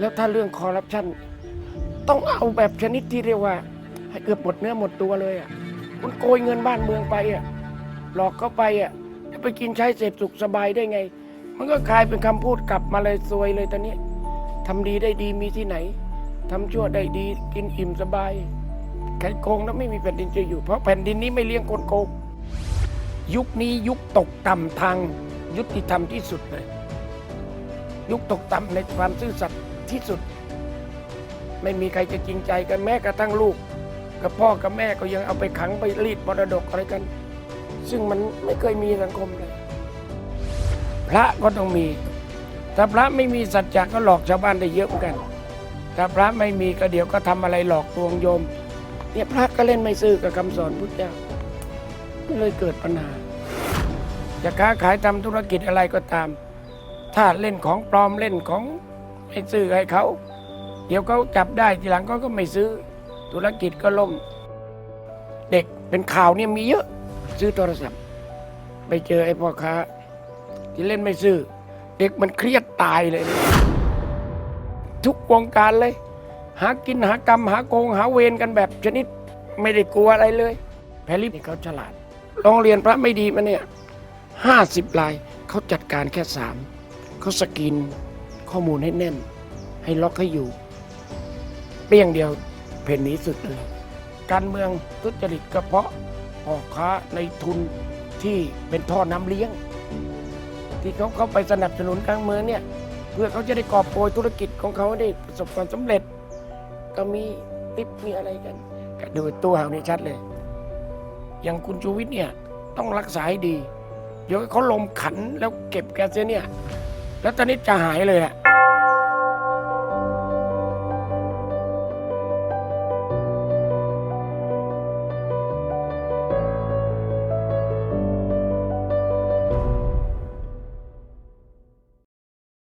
แล้วถ้าเรื่องคอร์รัปชันต้องเอาแบบชนิดที่เรียกว่า ให้เกือบหมดเนื้อหมดตัวเลยอะคุณโกยเงินบ้านเมืองไปอะหลอกเข้าไปอะจะไปกินใช้เสพสุขสบายได้ไง มันก็กลายเป็นคำพูดกลับมาเลยซวยเลยตอนนี้ทำดีได้ดีมีที่ไหนทำชั่วได้ดีกินอิ่มสบายใครโกงแล้วไม่มีแผ่นดินจะอยู่ เพราะแผ่นดินนี้ไม่เลี้ยงคนโกงยุคนี้ยุคตกต่ำทางยุติธรรมที่สุดเลย ยุคตกต่ำในความซื่อสัตย์ ที่สุด ไม่มีใครจะจริงใจกันแม้กระทั่งลูก กับพ่อกับแม่ก็ยังเอาไปขังไปรีดมรดกอะไรกัน ซึ่งมันไม่เคยมีสังคมเลย พระก็ต้องมี ถ้าพระไม่มีสัจจะก็หลอกชาวบ้านได้เยอะเหมือนกัน ถ้าพระไม่มีก็เดี๋ยวก็ทำอะไรหลอกลวงโยม เนี่ยพระก็เล่นไม่ซื่อกับคำสอนพุทธเจ้าก็เลยเกิดปัญหาจะค้าขายทำธุรกิจอะไรก็ตาม ถ้าเล่นของปลอมเล่นของ ไม่ซื้อให้เขา เดี๋ยวเขาจับได้ทีหลังเขาก็ไม่ซื้อ ธุรกิจก็ล่ม เด็กเป็นข่าวเนี่ยมีเยอะ ซื้อโทรศัพท์ ไปเจอไอ้พ่อค้า ที่เล่นไม่ซื้อ เด็กมันเครียดตายเลย ทุกวงการเลย หากินหากรรมหาโกงหาเวรกันแบบชนิดไม่ได้กลัวอะไรเลย แพรลิปนี่เขาฉลาดโรงเรียนพระไม่ดีมาเนี่ยห้าสิบลายเขาจัดการแค่สามเขาสกรีน ข้อมูลให้แน่น ให้ล็อกให้อยู่เปรี้ยงเดียวเพนนีสุดเลย การเมืองทุจริตก็เพาะพ่อค้าในทุนที่เป็นท่อน้ำเลี้ยง ที่เขาเข้าไปสนับสนุนการเมืองเนี่ย เพื่อเขาจะได้กอบโกยธุรกิจของเขาได้ประสบความสำเร็จ ก็มีติปมีอะไรกันก็ดูตัวเขานี่ชัดเลย อย่างคุณชูวิทย์เนี่ยต้องรักษาให้ดี เดี๋ยวเขาลมขันแล้วเก็บแกเสียเนี่ย แล้วตอนนี้จะหายเลยอะ